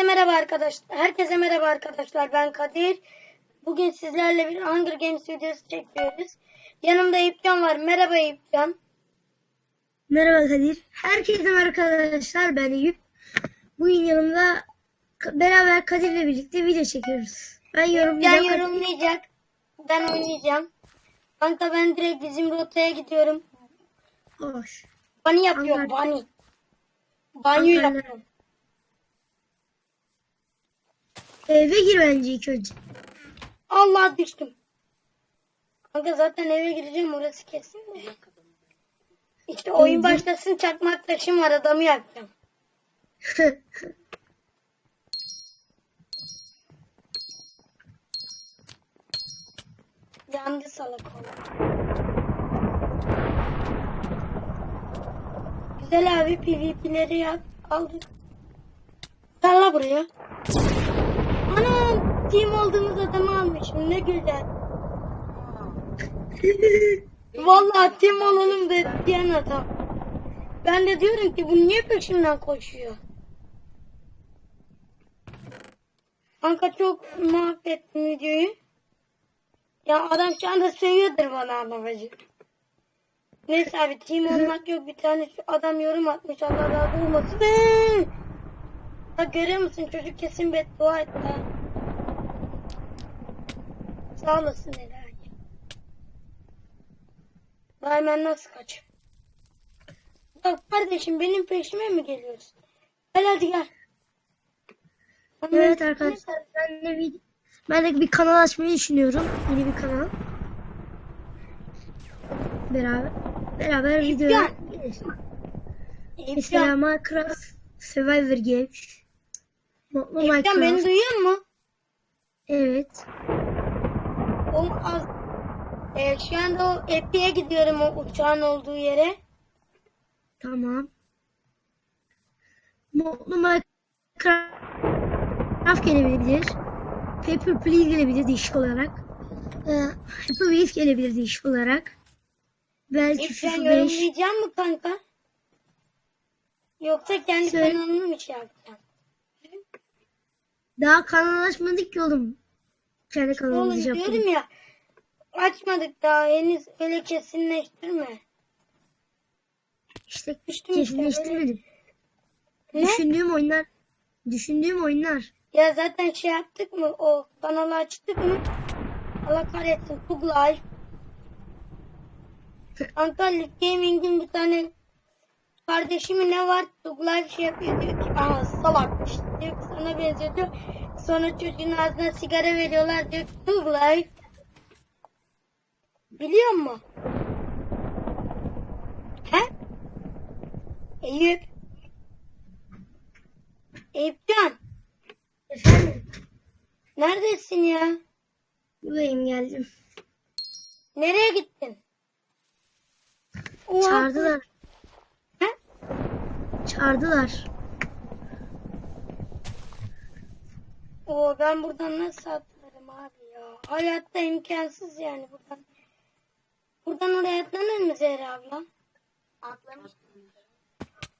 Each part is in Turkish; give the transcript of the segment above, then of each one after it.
Herkese merhaba arkadaşlar. Herkese merhaba arkadaşlar. Ben Kadir. Bugün sizlerle bir Hunger Games videosu çekiyoruz. Yanımda İpcan var. Merhaba İpcan. Merhaba Kadir. Herkese merhaba arkadaşlar. Ben Eyüp. Bugün yanımda beraber Kadir'le birlikte video çekiyoruz. Ben yorumlayacağım. yorumlayacak. Ben oynayacağım. Kanka ben direkt bizim rotaya gidiyorum. Hoş. Yapıyorum. Ankara. Bunny. Banyo yapıyorum. Eve gir bence ilk önce. Allah düştüm. Kanka zaten eve gireceğim orası kesin de. İşte oyun başlasın çakmak taşım var adamı yakacağım. Yandı salak oğlum. Güzel abi PvP'leri yap, aldık. Gel la buraya. Anam team olduğumuz adamı almışım ne güzel. Vallahi team olalım dedi diyen adam. Ben de diyorum ki bu niye peşimden koşuyor? Kanka çok mahvettim videoyu. Ya adam şu anda seviyordur bana anlamacı. Neyse abi team olmak yok bir tane şu adam yorum atmış Allah razı olmasın. Bak görüyor musun çocuk kesin beddua etti. Sağ olasın Ela. Vay ben nasıl kaç? Bak kardeşim benim peşime mi geliyorsun? Gel hadi gel. evet arkadaşlar ben de bir ben de bir kanal açmayı düşünüyorum. Yeni bir kanal. Beraber beraber video. Mesela İpcan, Minecraft Survivor Games. Mutlu İpcan beni Minecraft. duyuyor mu? Evet. O az... Ee, şu anda o Epi'ye gidiyorum o uçağın olduğu yere. Tamam. Mutlu Minecraft gelebilir. Paper Please gelebilir değişik olarak. Ee, Happy Wheels gelebilir değişik olarak. Belki FIFA 5. yorumlayacak mı kanka? Yoksa kendi Söyle. kanalını mı şey yapacaksın? Daha kanal açmadık ki oğlum. Kendi Oğlum kanalımızı diyorum yapalım. ya açmadık daha henüz öyle kesinleştirme. İşte Düştüm işte, kesinleştirmedim. Ne? Düşündüğüm oyunlar. Düşündüğüm oyunlar. Ya zaten şey yaptık mı o kanalı açtık mı? Allah kahretsin Life. Antalya Gaming'in bir tane kardeşimi ne var? Life şey yapıyor diyor ki aha salakmış benziyor diyor. Sonra çocuğun ağzına sigara veriyorlar diyor ki Tug Life. Biliyor musun? He? Eyüp. Eyüpcan. Efendim? Neredesin ya? Buradayım geldim. Nereye gittin? Çağırdılar. He? Çağırdılar. Oo, ben buradan nasıl atlarım abi ya? Hayatta imkansız yani buradan. Buradan oraya atlanır mı Zehra abla? Atlamıştım.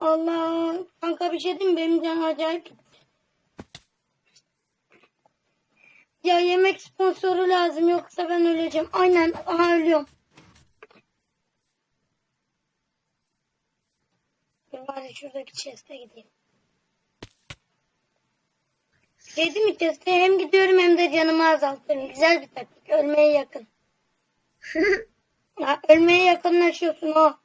Allah kanka bir şey diyeyim benim canım acayip. Ya yemek sponsoru lazım yoksa ben öleceğim. Aynen aha ölüyorum. Bari şuradaki chest'e gideyim. Dedim mi chest'e hem gidiyorum hem de canımı azaltıyorum. Güzel bir taktik. Ölmeye yakın. Ya, ölmeye yakınlaşıyorsun o.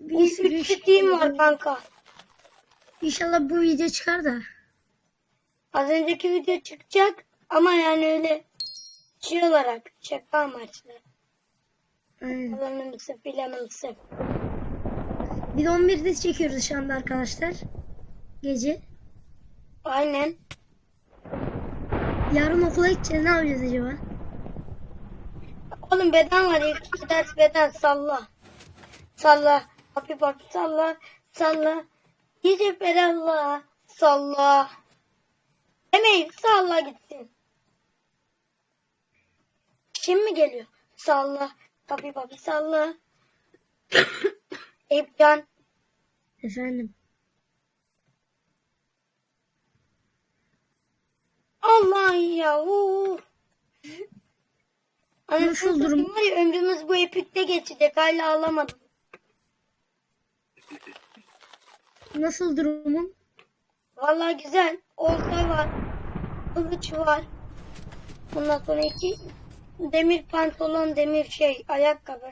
bir sürü Üç şey- var kanka. İnşallah bu video çıkar da. Az önceki video çıkacak ama yani öyle şey olarak şaka amaçlı. Aynen. Alanımsı filanımsı. Bir de 11'de çekiyoruz şu anda arkadaşlar. Gece. Aynen. Yarın okula gideceğiz. Ne yapacağız acaba? Oğlum beden var iki ders beden salla. Salla. Happy papi salla. Salla. Gece ferahla. Salla. Demeyin salla gitsin. Kim mi geliyor? Salla. Happy papi salla. Eyüpcan. Efendim. Allah ya. Anasını Nasıl durum? Var ya ömrümüz bu epikte geçecek. Hala alamadım. Nasıl durumun? Vallahi güzel. Olta var. Kılıç var. Bundan sonra iki demir pantolon, demir şey, ayakkabı.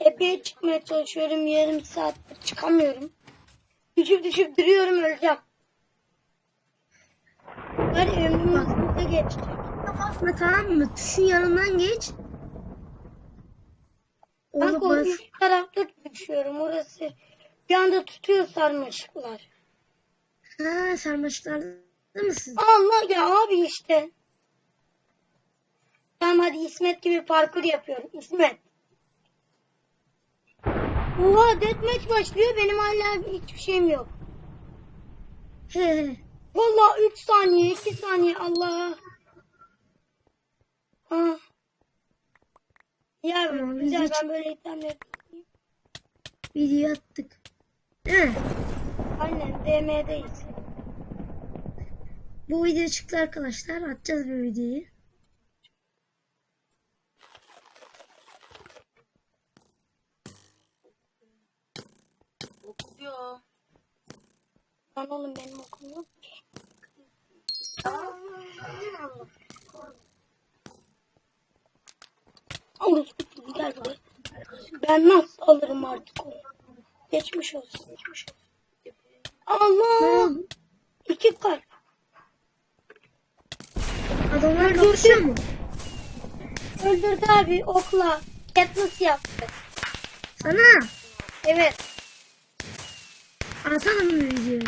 Epey çıkmaya çalışıyorum. Yarım saattir çıkamıyorum. Düşüp düşüp duruyorum öleceğim. Ya ömrümüz burada. Basma tamam mı? Tuşun yanından geç. Kanka o bas. üst tarafta düşüyorum. Orası bir anda tutuyor sarmaşıklar. Ha sarmaşıklarda mısın? Allah ya abi işte. Tamam hadi İsmet gibi parkur yapıyorum. İsmet. Oha deathmatch başlıyor. Benim hala hiçbir şeyim yok. He he. Vallahi 3 saniye 2 saniye Allah. Ah. Ya Tamam, güzel hiç- ben böyle item yapayım. Video attık. Mi? Aynen DM'deyiz. Bu video çıktı arkadaşlar. Atacağız bu videoyu. Okuyor. Lan oğlum benim okum Orası gel buraya. Ben nasıl alırım artık onu? Geçmiş olsun. Geçmiş olsun. Allah! İki kalp. Adamlar kapışıyor mu? Öldürdü abi okla. Katniss yaptı. Sana Evet. atalım mı videoyu?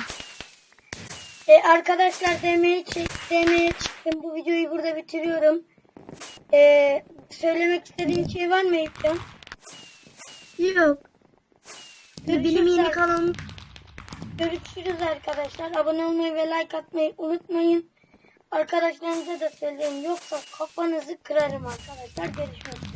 E, arkadaşlar demeye, çek, demeye çıktım. Bu videoyu burada bitiriyorum. E, söylemek istediğin şey var mı Eyüpcan? Yok. Ve benim Görüşürüz yeni kanalım Görüşürüz arkadaşlar. Abone olmayı ve like atmayı unutmayın. Arkadaşlarınıza da söyleyin. Yoksa kafanızı kırarım arkadaşlar. Görüşmek üzere.